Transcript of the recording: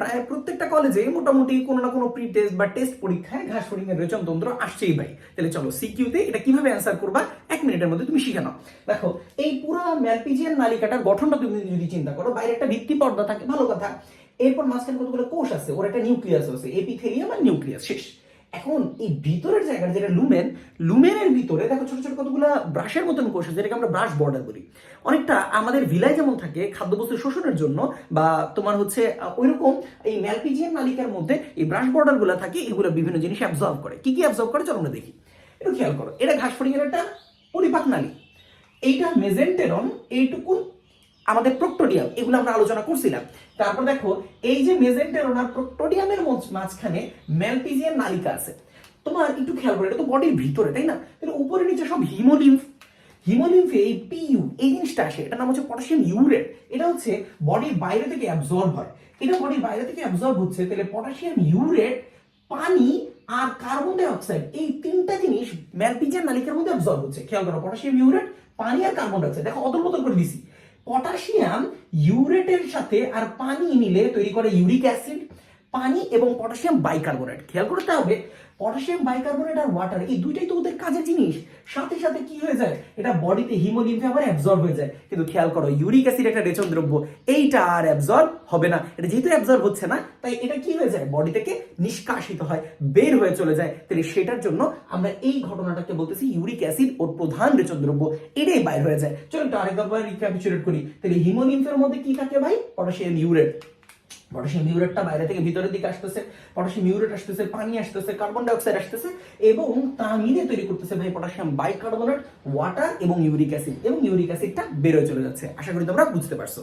প্রায় প্রত্যেকটা কলেজে মোটামুটি কোনো না কোনো প্রি টেস্ট বা টেস্ট পরীক্ষায় ঘাস ফড়িংয়ের রেচনতন্ত্র রেচন তন্ত্র আসছেই ভাই। তাহলে চলো সিকিউতে এটা কীভাবে অ্যান্সার করবা? এক মিনিটের মধ্যে তুমি শিখে নাও। দেখো, এই পুরো ম্যালপিজিয়ান নালিকাটার গঠনটা তুমি যদি চিন্তা করো, বাইরে একটা ভিত্তি পর্দা থাকে, ভালো কথা। এরপর মাঝখানে কতগুলো কোষ আছে? ওর একটা নিউক্লিয়াস আছে, এপিথেলিয়াম আর নিউক্লিয়াস শেষ। এখন এই ভিতরের জায়গাটা, যেটা লুমেন লুমেনের ভিতরে, দেখো ছোট ছোট কতগুলো ব্রাশের মতন কোষ আছে, যেটাকে আমরা ব্রাশ বর্ডার বলি। অনেকটা আমাদের ভিলায় যেমন থাকে, খাদ্যবস্তু শোষণের জন্য, বা তোমার হচ্ছে ওইরকম এই ম্যালপিজিয়ান নালিকার মধ্যে এই ব্রাশ বর্ডারগুলো থাকে, এগুলো বিভিন্ন জিনিস অ্যাবজর্ব করে। কি কি অ্যাবজর্ব করে? চলো আমরা দেখি। একটু খেয়াল করো, এটা ঘাস ফড়িংয়ের একটা পরিপাক নালী। এইটা মেজেন্টেরন এইটুকুন আমাদের প্রোক্টোডিয়াম, এগুলো আমরা আলোচনা করছিলাম। তারপর দেখো, এই যে মেজেন্টেরন আর প্রোক্টোডিয়ামের মাঝখানে ম্যালপিজিয়ান নালিকা আছে। তোমার একটু খেয়াল করো, এটা তো বডির ভিতরে, তাই না? তাহলে উপরে নিচে সব হিমোলিম্ফ। হিমোলিম্ফে এই পিইউ এই জিনিসটা আসে, এটার নাম হচ্ছে পটাশিয়াম ইউরেট। এটা হচ্ছে বডির বাইরে থেকে অ্যাবজর্ব হয়। এটা বডির বাইরে থেকে অ্যাবজর্ব হচ্ছে, তাহলে পটাশিয়াম ইউরেট, পানি আর কার্বন ডাই অক্সাইড, এই তিনটা জিনিস ম্যালপিজিয়ান নালিকার মধ্যে অ্যাবজর্ব হচ্ছে। খেয়াল করো, পটাশিয়াম ইউরেট, পানি আর কার্বন ডাই অক্সাইড। দেখো, অদল বদল করে দিছি। পটাশিয়াম ইউরেটের সাথে আর পানি মিলে তৈরি করে ইউরিক অ্যাসিড পানি এবং পটাশিয়াম বাইকার্বনেট। খেয়াল করতে হবে, পটাশিয়াম বাইকার্বনেট আর ওয়াটার এই দুইটাই তো ওদের কাজের জিনিস। সাথে সাথে কি হয়ে যায়, এটা বডিতে হিমোলিম্ফে আবার অ্যাবজর্ব হয়ে যায়। কিন্তু খেয়াল করো ইউরিক অ্যাসিড একটা রেচন দ্রব্য, এইটা আর অ্যাবজর্ব হবে না। এটা যেহেতু অ্যাবজর্ব হচ্ছে না, তাই এটা কি হয়ে যায় বডি থেকে নিষ্কাশিত হয়, বের হয়ে চলে যায়। তাহলে সেটার জন্য আমরা এই ঘটনাটাকে বলতেছি ইউরিক অ্যাসিড ওর প্রধান রেচন দ্রব্য, এটাই বাইর হয়ে যায়। চলো একটু আরেকবার রিক্যাপিচুলেট করি। তাহলে হিমোলিম্ফের মধ্যে কি থাকে ভাই? পটাশিয়াম ইউরেট পটাশিয়াম মিউরেটটা বাইরে থেকে ভিতরের দিকে আসতেছে, পটাশিয়াম মিউরেট আসতেছে, পানি আসতেছে কার্বন ডাইঅক্সাইড আসতেছে এবং তা মিলে তৈরি করতেছে ভাই পটাশিয়াম বাইকার্বনেট ওয়াটার এবং ইউরিক অ্যাসিড এবং ইউরিক অ্যাসিডটা বেরোয় চলে যাচ্ছে। আশা করি তোমরা বুঝতে পারছ।